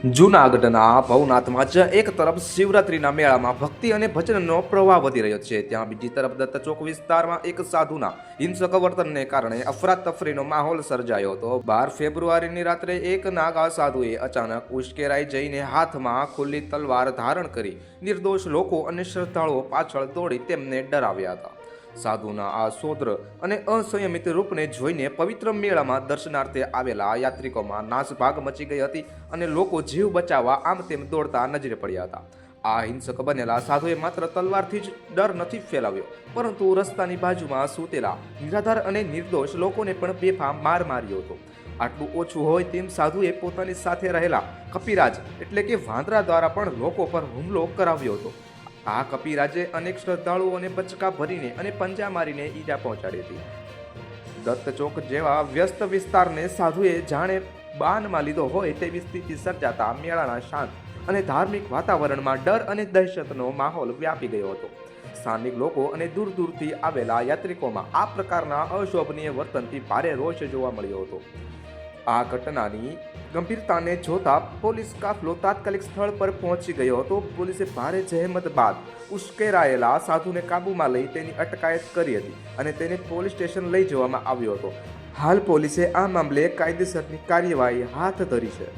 જૂનાગઢના ભવનાથમાં જ એક તરફ શિવરાત્રિના મેળામાં ભક્તિ અને ભજનનો પ્રવાહ વધી રહ્યો છે. ત્યાં બીજી તરફ દત્ત ચોક વિસ્તારમાં એક સાધુના હિંસક વર્તનને કારણે અફરાતફરીનો માહોલ સર્જાયો હતો. બાર ફેબ્રુઆરીની રાત્રે એક નાગા સાધુએ અચાનક ઉશ્કેરાઈ જઈને હાથમાં ખુલ્લી તલવાર ધારણ કરી નિર્દોષ લોકો અને શ્રદ્ધાળુઓ પાછળ દોડી તેમને ડરાવ્યા હતા. સાધુના આ સોદ્ર અને અસંયમિત રૂપને જોઈને પવિત્ર મેળામાં દર્શનાર્થે આવેલા યાત્રિકોમાં નાસભાગ મચી ગઈ હતી અને લોકો જીવ બચાવવા આમ તેમ દોડતા નજરે પડ્યા હતા. આ હિંસક બનેલા સાધુએ માત્ર તલવારથી જ ડર નથી ફેલાવ્યો, પરંતુ રસ્તાની બાજુમાં સૂતેલા નિરાધાર અને નિર્દોષ લોકોને પણ બેફામ માર માર્યો હતો. આટલું ઓછું હોય તેમ સાધુએ પોતાની સાથે રહેલા કપિરાજ એટલે કે વાંદરા દ્વારા પણ લોકો પર હુમલો કરાવ્યો હતો. આ કપિરાજે અનેક શ્રદ્ધાળુઓને બચકા ભરીને અને પંજા મારીને ઈજા પહોંચાડી હતી. દત્તચોક જેવા વ્યસ્ત વિસ્તારને સાધુએ જાણે બાનમાં લીધો હોય તેવી સ્થિતિ સર્જાતા મેળાના શાંત અને ધાર્મિક વાતાવરણમાં ડર અને દહેશતનો માહોલ વ્યાપી ગયો હતો. સ્થાનિક લોકો અને દૂર દૂરથી આવેલા યાત્રિકોમાં આ પ્રકારના અશોભનીય વર્તનથી ભારે રોષ જોવા મળ્યો હતો. આ ઘટનાની ગંભીરતાને જોતા પોલીસ કાફલો તાત્કાલિક સ્થળ પર પહોંચી ગયો હતો. પોલીસે ભારે જહેમત બાદ ઉશ્કેરાયેલા સાધુને કાબૂમાં લઈ તેની અટકાયત કરી હતી અને તેને પોલીસ સ્ટેશન લઈ જવામાં આવ્યો હતો. હાલ પોલીસે આ મામલે કાયદેસરની કાર્યવાહી હાથ ધરી છે.